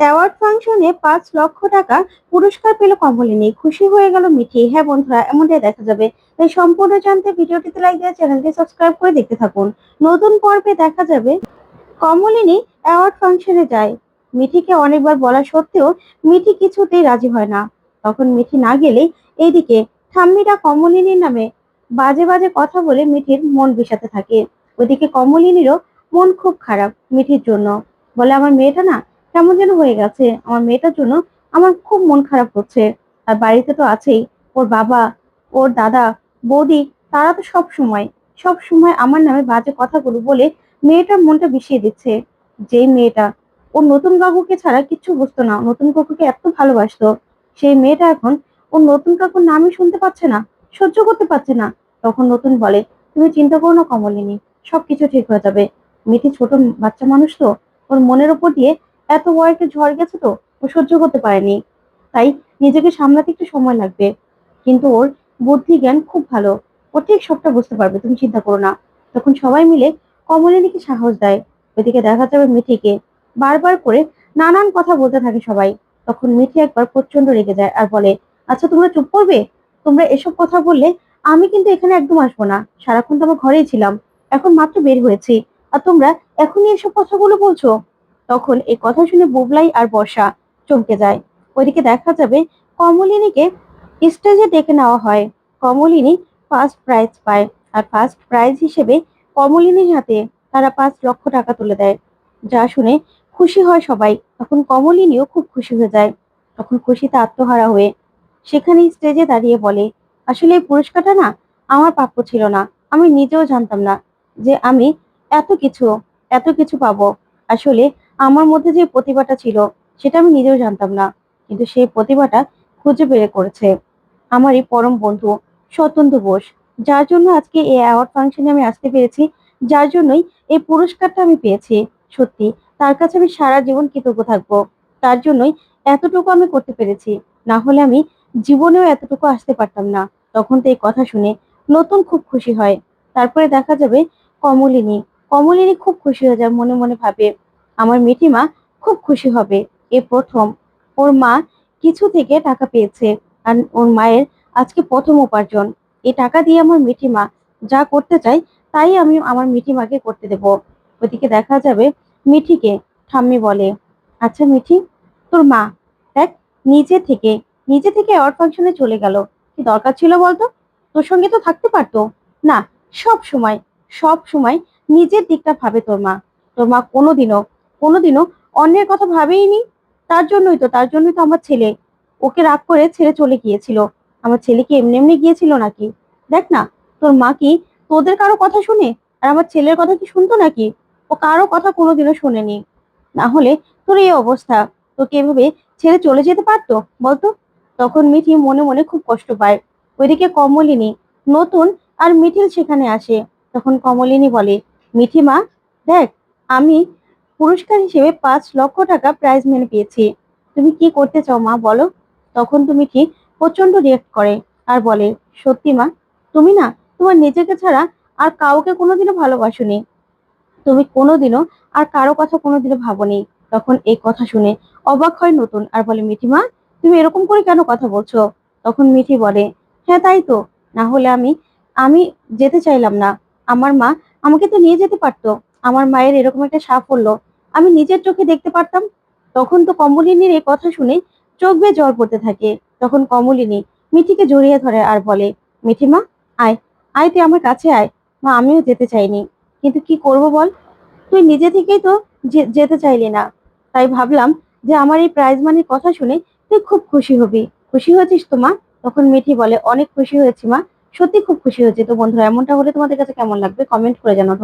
Award ফাংশনে পাঁচ লক্ষ টাকা পুরস্কার পেল কমলিনী খুশি হয়ে গেল মিঠি। হ্যাঁ বন্ধুরা, এমনটাই দেখা যাবে। তাই সম্পূর্ণ জানতে ভিডিওটিতে লাইক দিয়ে চ্যানেলটি সাবস্ক্রাইব করে দেখতে থাকুন। নতুন পর্বে দেখা যাবে। কমলিনী অ্যাওয়ার্ড ফাংশনে যায়। মিঠিকে অনেকবার বলা সত্ত্বেও মিঠি কিছুতেই রাজি হয় না। তখন মিঠি না গেলে এইদিকে ঠাম্মিরা কমলিনীর নামে বাজে বাজে কথা বলে মিঠির মন বিষাতে থাকে। ওইদিকে কমলিনীরও মন খুব খারাপ মিঠির জন্য। বলে, আমার মেয়েটা না কেমন যেন হয়ে গেছে আমার মেয়েটার জন্য। আমার খুব মন খারাপ হচ্ছে। আর বাড়িতে তো আছেই। ওর বাবা, ওর দাদা, বৌদি, তারা তো সব সময়। সব সময় আমার নামে বাজে কথাগুলো বলে মেয়েটার মনটা বিষিয়ে দিচ্ছে। যে মেয়েটা ওর নতুন কাকুকে ছাড়া কিচ্ছু বুঝতো না। নতুন কাকুকে এত ভালোবাসতো। সেই মেয়েটা এখন, ওর নতুন কাকুর নামই শুনতে পাচ্ছে না, সহ্য করতে পারছে না। তখন নতুন বলে, তুমি চিন্তা করো না কমলিনী, সবকিছু ঠিক হয়ে যাবে। মিঠি ছোট বাচ্চা মানুষ তো। ওর মনের উপর দিয়ে এত বড় একটা ঝড় গেছে তো, ও সহ্য করতে পারেনি। তাই নিজেকে সামলাতে একটু সময় লাগবে। কিন্তু ওর বুদ্ধি জ্ঞান খুব ভালো। ও ঠিক সবটা বুঝতে পারবে, তুমি চিন্তা করো না। তখন সবাই মিলে কমলিনীকে সাহস দেয়। ওইদিকে দেখা যাবে মিঠিকে। বারবার করে নানান কথা বলতে থাকে সবাই। তখন মিঠি একবার প্রচণ্ড রেগে যায় আর বলে আচ্ছা তোমরা চুপ করবে? তোমরা এসব কথা বললে আমি কিন্তু এখানে একদম আসব না। সারাক্ষণ তো আমার ঘরেই ছিলাম। এখন মাত্র বের হয়েছি। আর তোমরা এখনই এসব কথাগুলো বলছো? তখন এই কথা শুনে বুবলাই আর বর্ষা চমকে যায়। ওইদিকে দেখা যাবে কমলিনীকে স্টেজে ডেকে নেওয়া হয়। কমলিনী ফার্স্ট প্রাইজ পায় আর ফার্স্ট প্রাইজ হিসেবে কমলিনীর হাতে তারা পাঁচ লক্ষ টাকা তুলে দেয়। যা শুনে খুশি হয় সবাই। তখন কমলিনীও খুব খুশি হয়ে যায়। তখন খুশিতে আত্মহারা হয়ে সেখানে স্টেজে দাঁড়িয়ে বলে, আসলে এই পুরস্কারটা না আমার প্রাপ্য ছিল না। আমি নিজেও জানতাম না যে আমি এত কিছু এত কিছু পাবো। আসলে আমার মধ্যে যে প্রতিভাটা ছিল, সেটা আমি নিজেও জানতাম না। কিন্তু সেই প্রতিভাটা খুঁজে বের করেছে আমার এই পরম বন্ধু স্বতন্ত্র বোস। যার জন্য আজকে এই অ্যাওয়ার্ড ফাংশনে আমি আসতে পেরেছি, যার জন্যই এই পুরস্কারটা আমি পেয়েছি। সত্যি, তার কাছে আমি সারা জীবন কৃতজ্ঞ থাকব। তার জন্যই এতটুকু আমি করতে পেরেছি। না হলে আমি জীবনেও এতটুকু আসতে পারতাম না। তখন তো এই কথা শুনে নতুন খুব খুশি হয়। তারপরে দেখা যাবে কমলিনী। কমলিনী খুব খুশি হয়ে যায় মনে মনে ভাবে। আমার মিঠিমা খুব খুশি হবে। এ প্রথম। ওর মা কিছু থেকে টাকা পেয়েছে আর ওর মায়ের আজকে প্রথম উপার্জন। এই টাকা দিয়ে আমার মিঠিমা যা করতে চাই তাই আমি আমার মিঠিমাকে করতে দেব। ওদিকে দেখা যাবে মিঠিকে ঠাম্মি বলে আচ্ছা মিঠি, তোর মা, দেখ, নিজে থেকে নিজে থেকে অ্যাওয়ার্ড ফাংশনে চলে গেল। কি দরকার ছিল বলতো? তোর সঙ্গে তো থাকতে পারতো। না, সব সময় সব সময় নিজের দিকটা ভাবে তোর মা। তোর মা কোনোদিনও কোনোদিনও অন্যের কথা ভাবেইনি। তার জন্যই তো, তার জন্যই তো আমার ছেলে ওকে রাগ করে ছেড়ে চলে গিয়েছিল। আমার ছেলে কি এমনি এমনি গিয়েছিল নাকি? দেখ না, তোর মা কি তোদের কারও কথা শুনে? আর আমার ছেলের কথা কি শুনতো নাকি? ও কারও কথা কোনোদিনও শোনেনি। না হলে তোর এই অবস্থা? তোকে এভাবে ছেড়ে চলে যেতে পারতো? বলতো? তখন মিঠি মনে মনে খুব কষ্ট পায়। ওইদিকে কমলিনী নতুন আর মিঠিল সেখানে আসে। তখন কমলিনী বলে মিঠি মা দেখ, আমি পুরস্কার হিসেবে পাঁচ লক্ষ টাকা প্রাইজ মেনে পেয়েছি। তুমি কি করতে চাও মা? বলো। তখন তুমি কি প্রচণ্ড রিয়েক্ট করে আর বলে, সত্যি মা, তুমি না তোমার নিজেকে ছাড়া আর কাউকে কোনোদিনও ভালোবাসোনি। তুমি কোনোদিনও আর কারও কথা কোনোদিনও ভাবোনি। তখন এই কথা শুনে অবাক হয় নতুন আর বলে মিঠিমা তুমি এরকম করে কেন কথা বলছো? তখন মিঠি বলে হ্যাঁ তাই তো। না হলে আমি আমি যেতে চাইলাম না। আমার মা আমাকে তো নিয়ে যেতে পারতো। আমার মায়ের এরকম একটা সাফল্য আমি নিজের চোখে দেখতে পারতাম, তখন তো কমলিনীর এই কথা শুনে চোখ বেয়ে জল পড়তে থাকে। তখন কমলিনী মিঠিকে জড়িয়ে ধরে আর বলে, মিঠিমা, আয় আয়, তুই আমার কাছে আয়। মা, আমিও যেতে চাইনি। কিন্তু কি করব বল? তুই নিজে থেকেই তো যেতে চাইলি না। তাই ভাবলাম যে আমার এই প্রাইজ মানির কথা শুনে তুই খুব খুশি হবি। খুশি হয়েছিস তো মা? তখন মিঠি বলে, অনেক খুশি হয়েছি মা। সত্যি খুব খুশি হয়েছে। তো বন্ধুরা, এমনটা হলে তোমাদের কাছে কেমন লাগবে? কমেন্ট করে জানাও।